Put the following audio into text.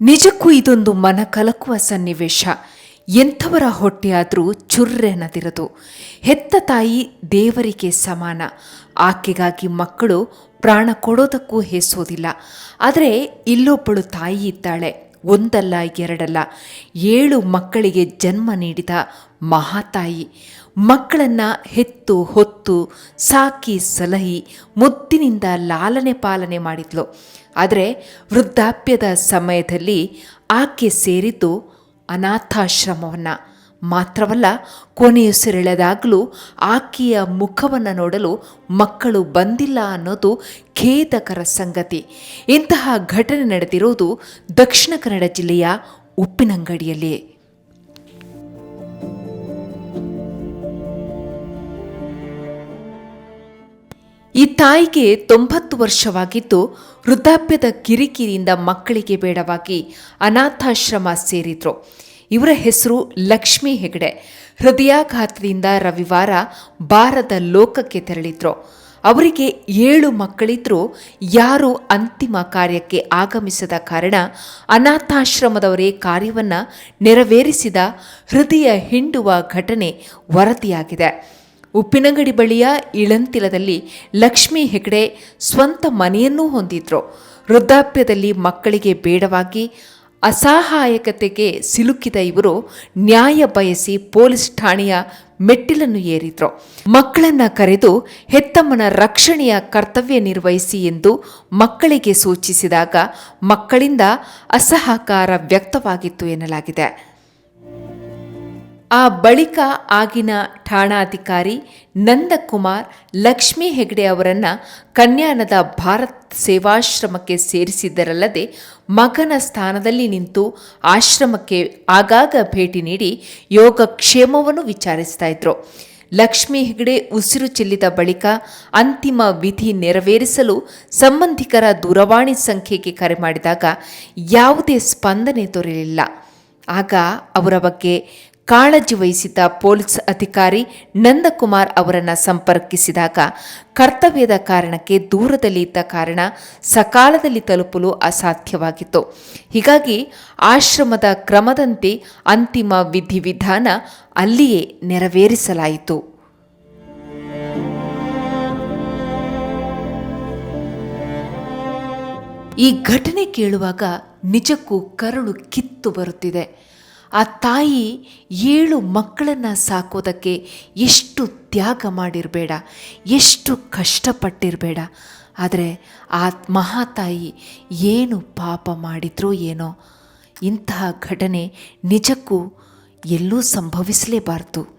ನಿಜಕ್ಕೂ ಇದೊಂದು ಮನ ಕಲಕುವ ಸನ್ನಿವೇಶ. ಎಂಥವರ ಹೊಟ್ಟೆಯಾದರೂ ಚುರ್ರೆನದಿರದು ಹೆತ್ತ ತಾಯಿ ದೇವರಿಗೆ ಸಮಾನ. ಆಕೆಗಾಗಿ ಮಕ್ಕಳು ಪ್ರಾಣ ಕೊಡೋದಕ್ಕೂ ಹೆಸೋದಿಲ್ಲ. ಆದರೆ ಇಲ್ಲೊಬ್ಬಳು ತಾಯಿ ಇದ್ದಾಳೆ. ಒಂದಲ್ಲ, ಎರಡಲ್ಲ. ಏಳು ಮಕ್ಕಳಿಗೆ ಜನ್ಮ ನೀಡಿದ ಮಹಾತಾಯಿ. ಮಕ್ಕಳನ್ನು ಹೆತ್ತು, ಹೊತ್ತು, ಸಾಕಿ, ಸಲಹಿ, ಮುದ್ದಿನಿಂದ ಲಾಲನೆ ಪಾಲನೆ ಮಾಡಿದ್ಲು. ಆದರೆ ವೃದ್ಧಾಪ್ಯದ ಸಮಯದಲ್ಲಿ ಆಕೆ ಸೇರಿದ್ದು ಅನಾಥಾಶ್ರಮವನ್ನು. ಮಾತ್ರವಲ್ಲ ಕೊನೆಯುಸಿರೆಳೆದಾಗಲೂ ಆಕೆಯ ಮುಖವನ್ನು ನೋಡಲು ಮಕ್ಕಳು ಬಂದಿಲ್ಲ ಅನ್ನೋದು ಖೇದಕರ ಸಂಗತಿ. ಇಂತಹ ಘಟನೆ ನಡೆದಿರೋದು ದಕ್ಷಿಣ ಕನ್ನಡ ಜಿಲ್ಲೆಯ ಉಪ್ಪಿನಂಗಡಿಯಲ್ಲಿ. ಈ ತಾಯಿಗೆ ತೊಂಬತ್ತು ವರ್ಷವಾಗಿದ್ದು, ವೃದ್ಧಾಪ್ಯದ ಕಿರಿಕಿರಿಯಿಂದ ಮಕ್ಕಳಿಗೆ ಬೇಡವಾಗಿ ಅನಾಥಾಶ್ರಮ ಸೇರಿದ್ರು. ಇವರ ಹೆಸರು ಲಕ್ಷ್ಮೀ ಹೆಗಡೆ. ಹೃದಯಾಘಾತದಿಂದ ರವಿವಾರ ಬಾರದ ಲೋಕಕ್ಕೆ ತೆರಳಿದ್ರು. ಅವರಿಗೆ ಏಳು ಮಕ್ಕಳಿದ್ರೂ. ಯಾರೂ ಅಂತಿಮ ಕಾರ್ಯಕ್ಕೆ ಆಗಮಿಸದ ಕಾರಣ ಅನಾಥಾಶ್ರಮದವರೇ ಕಾರ್ಯವನ್ನು ನೆರವೇರಿಸಿದ ಹೃದಯ ಹಿಂಡುವ ಘಟನೆ ವರದಿಯಾಗಿದೆ. ಉಪ್ಪಿನಂಗಡಿ ಬಳಿಯ ಇಳಂತಿಲದಲ್ಲಿ ಲಕ್ಷ್ಮೀ ಹೆಗಡೆ ಸ್ವಂತ ಮನೆಯನ್ನೂ ಹೊಂದಿದ್ರು. ವೃದ್ಧಾಪ್ಯದಲ್ಲಿ ಮಕ್ಕಳಿಗೆ ಬೇಡವಾಗಿ ಅಸಹಾಯಕತೆಗೆ ಸಿಲುಕಿದ ಇವರು ನ್ಯಾಯ ಬಯಸಿ ಪೊಲೀಸ್ ಠಾಣೆಯ ಮೆಟ್ಟಿಲನ್ನು ಏರಿದ್ರು. ಮಕ್ಕಳನ್ನ ಕರೆದು ಹೆತ್ತಮ್ಮನ ರಕ್ಷಣೆಯ ಕರ್ತವ್ಯ ನಿರ್ವಹಿಸಿ ಎಂದು ಮಕ್ಕಳಿಗೆ ಸೂಚಿಸಿದಾಗ ಮಕ್ಕಳಿಂದ ಅಸಹಕಾರ ವ್ಯಕ್ತವಾಗಿತ್ತು ಎನ್ನಲಾಗಿದೆ. ಆ ಬಳಿಕ ಆಗಿನ ಠಾಣಾಧಿಕಾರಿ ನಂದಕುಮಾರ್ ಲಕ್ಷ್ಮೀ ಹೆಗಡೆ ಅವರನ್ನು ಕನ್ಯಾನದ ಭಾರತ್ ಸೇವಾಶ್ರಮಕ್ಕೆ ಸೇರಿಸಿದ್ದರಲ್ಲದೆ ಮಗನ ಸ್ಥಾನದಲ್ಲಿ ನಿಂತು ಆಶ್ರಮಕ್ಕೆ ಆಗಾಗ ಭೇಟಿ ನೀಡಿ ಯೋಗಕ್ಷೇಮವನ್ನು ವಿಚಾರಿಸ್ತಾ ಇದ್ರು. ಲಕ್ಷ್ಮೀ ಹೆಗಡೆ ಉಸಿರು ಚೆಲ್ಲಿದ ಬಳಿಕ ಅಂತಿಮ ವಿಧಿ ನೆರವೇರಿಸಲು ಸಂಬಂಧಿಕರ ದೂರವಾಣಿ ಸಂಖ್ಯೆಗೆ ಕರೆ ಮಾಡಿದಾಗ ಯಾವುದೇ ಸ್ಪಂದನೆ ದೊರೆಯಲಿಲ್ಲ. ಆಗ ಅವರ ಬಗ್ಗೆ ಕಾಳಜಿ ವಹಿಸಿದ್ದ ಪೊಲೀಸ್ ಅಧಿಕಾರಿ ನಂದಕುಮಾರ್ ಅವರನ್ನು ಸಂಪರ್ಕಿಸಿದಾಗ ಕರ್ತವ್ಯದ ಕಾರಣಕ್ಕೆ ದೂರದಲ್ಲಿ ಇದ್ದ ಕಾರಣ ಸಕಾಲದಲ್ಲಿ ತಲುಪಲು ಅಸಾಧ್ಯವಾಗಿತ್ತು. ಹೀಗಾಗಿ ಆಶ್ರಮದ ಕ್ರಮದಂತೆ ಅಂತಿಮ ವಿಧಿವಿಧಾನ ಅಲ್ಲಿಯೇ ನೆರವೇರಿಸಲಾಯಿತು. ಈ ಘಟನೆ ಕೇಳುವಾಗ ನಿಜಕ್ಕೂ ಕರುಳು ಕಿತ್ತು ಬರುತ್ತಿದೆ. ಆ ತಾಯಿ ಏಳು ಮಕ್ಕಳನ್ನು ಸಾಕೋದಕ್ಕೆ ಎಷ್ಟು ತ್ಯಾಗ ಮಾಡಿರಬೇಡ, ಎಷ್ಟು ಕಷ್ಟಪಟ್ಟಿರಬೇಡ. ಆದರೆ ಆ ಮಹಾತಾಯಿ ಏನು ಪಾಪ ಮಾಡಿದ್ರೋ ಏನೋ, ಇಂತಹ ಘಟನೆ ನಿಜಕ್ಕೂ ಎಲ್ಲೂ ಸಂಭವಿಸಲೇಬಾರ್ದು.